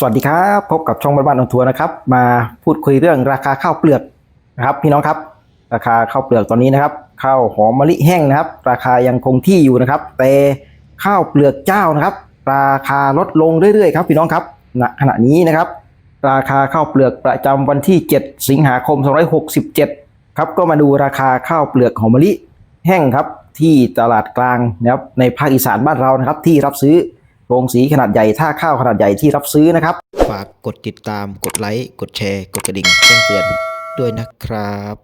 สวัสดีครับพบกับช่องบ้านบ้านออนทัวร์นะครับมาพูดคุยเรื่องราคาข้าวเปลือกนะครับ พี่น้องครับ ราคาข้าวเปลือกตอนนี้นะครับข้าวหอมมะลิแห้งนะครับ ราคายังคงที่อยู่นะครับ แต่ข้าวเปลือกเจ้านะครับ ราคาลดลงเรื่อยๆครับ พี่น้องครับณขณะนี้นะครับ ราคาข้าวเปลือกประจำวันที่ 7 สิงหาคม 2567 ครับก็มาดูราคาข้าวเปลือกหอมมะลิแห้งครับ ที่ตลาดกลางนะครับในภาคอีสานบ้านเรานะครับ ที่รับซื้อ โรงสีขนาดใหญ่ท่าข้าวขนาดใหญ่ที่รับซื้อนะครับ ฝากกดติดตามกดไลค์ กดแชร์ กดกระดิ่งแจ้งเตือนด้วยนะครับ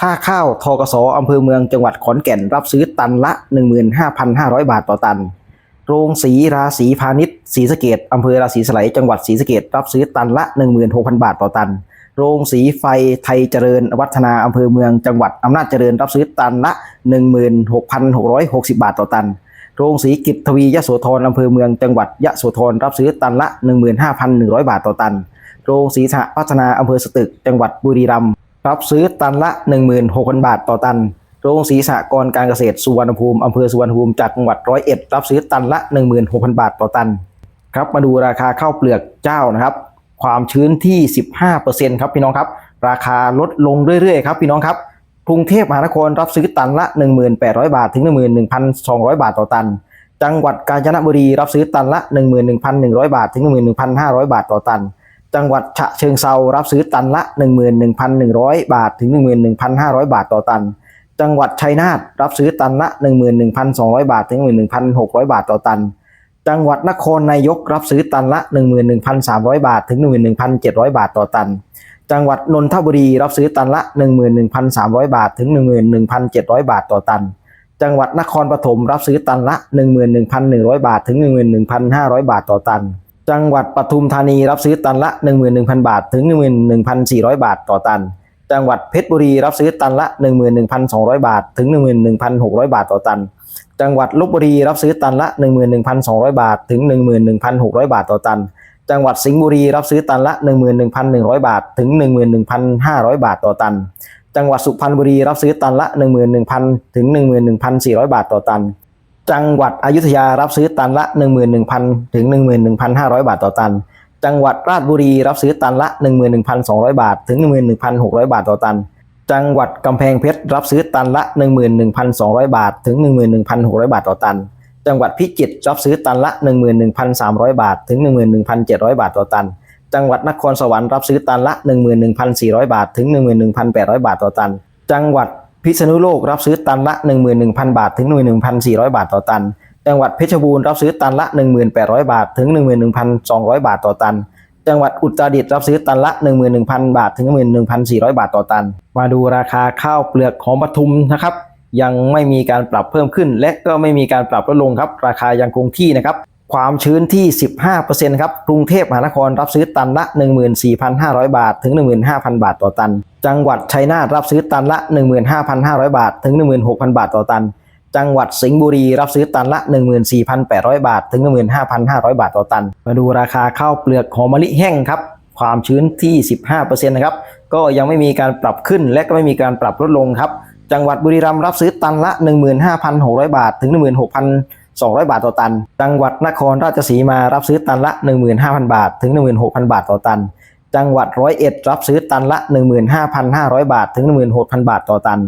ค่าข้าวทกสอำเภอเมืองจังหวัดขอนแก่นรับซื้อตันละ 15,500 บาทต่อตัน โรงสีราศีพาณิชย์ศรีสะเกดอำเภอราศีสไลยจังหวัดศรีสะเกดรับซื้อตันละ 16,000 บาทต่อตัน โรงสีไฟไทยเจริญวัฒนาอำเภอเมืองจังหวัดอำนาจเจริญรับซื้อตันละ 16,660 บาทต่อตัน โรงสีกิจทวียโสธรอำเภอเมืองจังหวัดยะโสธรรับซื้อตันละ 15,100 บาทต่อตัน โรงสีสหพัฒนาอำเภอสตึก จังหวัดบุรีรัมย์รับซื้อตันละ 16,000 บาทต่อตัน โรงสีสหกรณ์การเกษตรสุวรรณภูมิอำเภอสุวรรณภูมิจากจังหวัดร้อยเอ็ดรับซื้อตันละ 16,000 บาทต่อตันครับมาดูราคาข้าวเปลือกเจ้านะครับ ความชื้นที่ 15%ครับพี่น้องครับ ราคาลดลงเรื่อยๆครับพี่น้องครับ กรุงเทพมหานครรับซื้อตันละ 1,800 บาทถึง 11,200 บาทต่อตัน จังหวัดกาญจนบุรีรับซื้อตันละ 11,100 บาทถึง 11,500 บาทต่อตัน จังหวัดฉะเชิงเซารับซื้อตันละ 11,100 บาทถึง 11,500 บาทต่อตัน จังหวัดชัยนาทรับซื้อตันละ 11,200 บาทถึง 11,600 บาทต่อตัน จังหวัดนครนายกรับซื้อตันละ 11,300 บาทถึง 11,700 บาทต่อตัน จังหวัดนนทบุรีรับซื้อตันละ 11,300 บาท ถึง 11,700 บาทต่อตัน จังหวัดนครปฐมรับซื้อตันละ 11,100 บาท ถึง 11,500 บาทต่อตัน จังหวัดปทุมธานีรับซื้อตันละ 11,000 บาท ถึง 11,400 บาทต่อตัน จังหวัดเพชรบุรีรับซื้อตันละ 11,200 บาท ถึง 11,600 บาทต่อตัน จังหวัดลบบุรีรับซื้อตันละ 11,200 บาท ถึง 11,600 บาทต่อตัน จังหวัดสิงห์บุรีรับซื้อตันละ 11,100 บาท ถึง 11,500 บาทต่อตัน จังหวัดสุพรรณบุรีรับซื้อตันละ 11,000 ถึง 11,400 บาทต่อตัน จังหวัดอยุธยารับซื้อตันละ 11,000 ถึง 11,500 บาทต่อตัน จังหวัดราชบุรีรับซื้อตันละ 11,200 บาท ถึง 11,600 บาทต่อตัน จังหวัดกำแพงเพชรรับซื้อตันละ 11,200 บาท ถึง 11,600 บาทต่อตัน จังหวัดพิจิตรรับซื้อตันละ 11,300 บาท ถึง 11,700 บาทต่อตัน จังหวัดนครสวรรค์รับซื้อตันละ 11,400 บาท ถึง 11,800 บาทต่อตัน จังหวัดพิษณุโลกรับซื้อตันละ 11,000 บาท ถึง 11,400 บาทต่อตัน จังหวัดเพชรบูรณ์รับซื้อตันละ 1,800 บาท ถึง 11,200 บาทต่อตัน จังหวัดอุตรดิตถ์รับซื้อตันละ 11,000 บาท ถึง 11,400 บาทต่อตัน มาดูราคาข้าวเปลือกของปทุมนะครับ ยังไม่มีการปรับเพิ่มขึ้น และก็ไม่มีการปรับลดลงครับ ราคายังคงที่นะครับ ความชื้นที่ 15%ครับกรุงเทพมหานครรับซื้อตันละ 14,500 บาท ถึง 15,000 บาทต่อตัน จังหวัดชัยนาทรับซื้อตันละ 15,500 บาท ถึง 16,000 บาทต่อตัน จังหวัดสิงห์บุรีรับซื้อตันละ 14,800 บาท ถึง 15,500 บาทต่อตัน มาดูราคาข้าวเปลือกหอมมะลิแห้งครับความชื้นที่ 15%นะครับ ก็ยังไม่มีการปรับขึ้นและก็ไม่มีการปรับลดลงครับ จังหวัดบุรีรัมย์รับซื้อตันละ 15,600 บาท ถึง 16,200 บาทต่อตัน จังหวัดนครราชสีมารับซื้อตันละ 15,000 บาท ถึง 16,000 บาทต่อตัน จังหวัดร้อยเอ็ดรับซื้อตันละ 15,500 บาท ถึง 16,000 บาทต่อตัน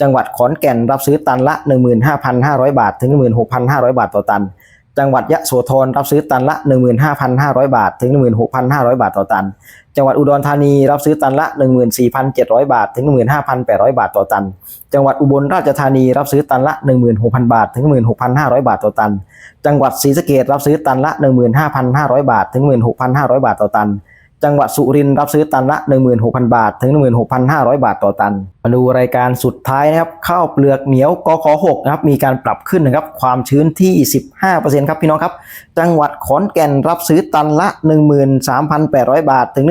จังหวัดขอนแก่นรับซื้อตันละ 15,500 บาท ถึง 16,500 บาทต่อตัน จังหวัดยะโสธรรับซื้อตันละ 15,500 บาท ถึง 16,500 บาทต่อตัน จังหวัดอุดรธานีรับซื้อตันละ 14,700 บาท ถึง 15,800 บาทต่อตัน จังหวัดอุบลราชธานีรับซื้อตันละ 16,000 บาท ถึง 16,500 บาทต่อตัน จังหวัดศรีสะเกษรับซื้อตันละ 15,500 บาท ถึง 16,500 บาทต่อตัน จังหวัดสุรินทร์รับซื้อตันละ 16,000 บาท ถึง 16,500 บาทต่อตัน มาดูรายการสุดท้ายนะครับข้าวเปลือกเหนียวกข6นะครับมีการปรับขึ้นนะครับความชื้นที่ 15%ครับพี่น้องครับ จังหวัดขอนแก่นรับซื้อตันละ 13,800 บาท ถึง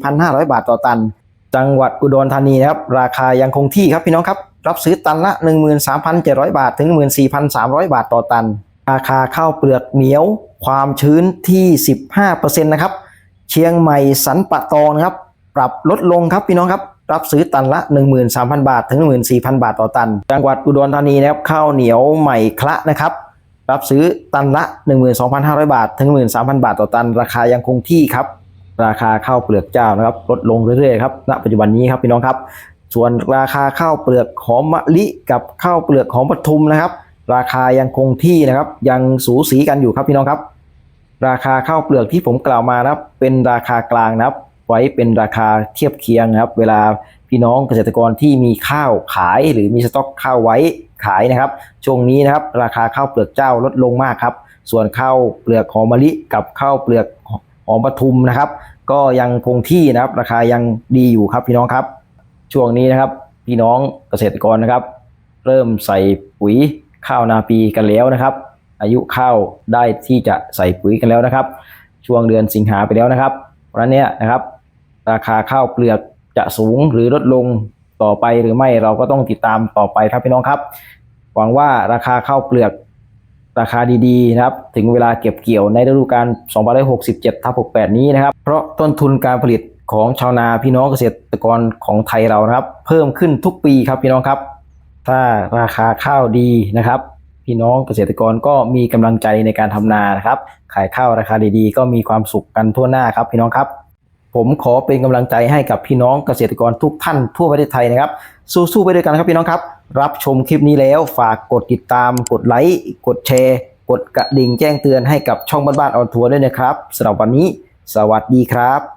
14,500 บาทต่อตัน จังหวัดอุดรธานีนะครับราคายังคงที่ครับพี่น้องครับรับซื้อตันละ 13,700 บาท ถึง 14,300 บาทต่อตัน ราคาข้าวเปลือกเหนียว ความชื้นที่ 15%นะครับ เชียงใหม่สันปะตองนะครับ ปรับลดลงครับพี่น้องครับรับซื้อตันละ 13,000 บาท ถึง 14,000 บาทต่อตัน จังหวัดอุดรธานีนะครับข้าวเหนียวใหม่คละนะครับรับซื้อตันละ 12,500 บาท ถึง 13,000 บาทต่อตัน ราคายังคงที่ครับ ราคาข้าวเปลือกเจ้านะครับลดลงเรื่อยๆครับณปัจจุบันนี้ครับพี่น้องครับ ส่วนราคาข้าวเปลือกหอมมะลิกับข้าวเปลือกหอมปทุมนะครับ ราคายังคงที่นะครับยังสูสีกันอยู่ครับพี่น้องครับ ราคาข้าวเปลือกที่ผมกล่าวมานะครับเป็นราคากลางนะครับ ไว้เป็นราคาเทียบเคียงนะครับ เวลาพี่น้องเกษตรกรที่มีข้าวขายหรือมีสต็อกข้าวไว้ขายนะครับ ช่วงนี้นะครับ ราคาข้าวเปลือกเจ้าลดลงมากครับ ส่วนข้าวเปลือกหอมมะลิกับข้าวเปลือกหอมปทุมนะครับ ก็ยังคงที่นะครับ ราคายังดีอยู่ครับพี่น้องครับ ช่วงนี้นะครับ พี่น้องเกษตรกรนะครับ เริ่มใส่ปุ๋ยข้าวนาปีกันแล้วนะครับ อายุข้าวได้ที่จะใส่ปุ๋ยกันแล้วนะครับ ช่วงเดือนสิงหาไปแล้วนะครับเพราะนั้นเนี่ยนะครับราคาข้าวเปลือกจะสูงหรือลดลงต่อไปหรือไม่เราก็ต้องติดตามต่อไปครับพี่น้องครับ หวังว่าราคาข้าวเปลือกราคาดีๆนะครับ ถึงเวลาเก็บเกี่ยวในฤดูกาล2567ทับ68 นี้นะครับ เพราะต้นทุนการผลิตของชาวนาพี่น้องเกษตรกรของไทยเรานะครับ เพิ่มขึ้นทุกปีครับพี่น้องครับ ถ้าราคาข้าวดีนะครับ พี่น้องเกษตรกรก็มีกำลังใจในการทำนานะครับ ขายข้าวราคาดีๆ ก็มีความสุขกันทั่วหน้าครับ พี่น้องครับ ผมขอเป็นกำลังใจให้กับพี่น้องเกษตรกรทุกท่านทั่วประเทศไทยนะครับ สู้ๆไปด้วยกันครับพี่น้องครับ รับชมคลิปนี้แล้วฝากกดติดตาม กดไลค์กดแชร์ กดกระดิ่งแจ้งเตือนให้กับช่องบ้านๆออนทัวร์ด้วยนะครับสำหรับวันนี้ สวัสดีครับ